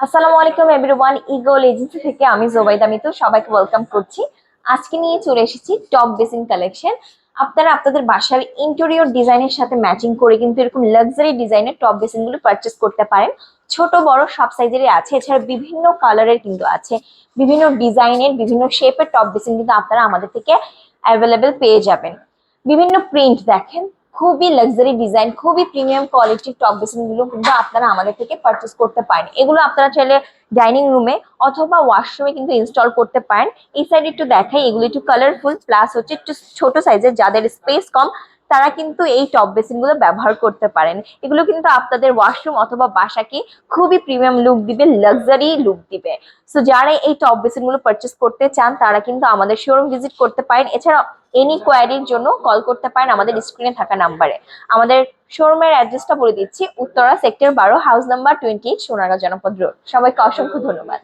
আসসালামু আলাইকুম everyone eagle agency থেকে আমি জোবাইদা মিতু, সবাইকে ওয়েলকাম করছি। আজকে নিয়ে চলে এসেছি টপ বেসিন কালেকশন আপনারা আপনাদের বাসার ইন্টেরিয়র ডিজাইনের সাথে ম্যাচিং করে কিন্তু এরকম লাক্সারি ডিজাইনের টপ বেসিনগুলো পারচেস করতে পারেন। ছোট, বড় সব সাইজেরই আছে, এছাড়া বিভিন্ন কালারের কিন্তু আছে। বিভিন্ন ডিজাইনের বিভিন্ন শেপের টপ বেসিন কিন্তু আপনারা আমাদের থেকে অ্যাভেলেবেল পেয়ে যাবেন। বিভিন্ন প্রিন্ট দেখেন খুবই লাক্সারি ডিজাইন খুবই প্রিমিয়াম কোয়ালিটির টপ বেসিনগুলো কিন্তু আপনারা আমাদের থেকে পারচেস করতে পারেন। এগুলো আপনারা চাইলে ডাইনিং রুমে অথবা ওয়াশরুমে কিন্তু ইনস্টল করতে পারেন। এই সাইড একটু দেখাই, এগুলো একটু কালারফুল প্লাস হচ্ছে একটু ছোট সাইজের যাদের স্পেস কম তারা কিন্তু এই টপ বেসিনগুলো ব্যবহার করতে পারেন। এগুলো কিন্তু আপনাদের ওয়াশরুম অথবা বাসাকে খুবই প্রিমিয়াম লুক দিবে লাক্সারি লুক দিবে। সো যারা এই টপ বেসিনগুলো পারচেস করতে চান, তারা কিন্তু আমাদের শোরুম ভিজিট করতে পারেন। এছাড়া এনি কোয়ারির জন্য কল করতে পারেন আমাদের স্ক্রিনে থাকা নাম্বারে আমাদের শোরুমের অ্যাড্রেসটা বলে দিচ্ছি, উত্তরা সেক্টর বারো house number twenty eight Sonargaon Janapath road সবাইকে অসংখ্য ধন্যবাদ।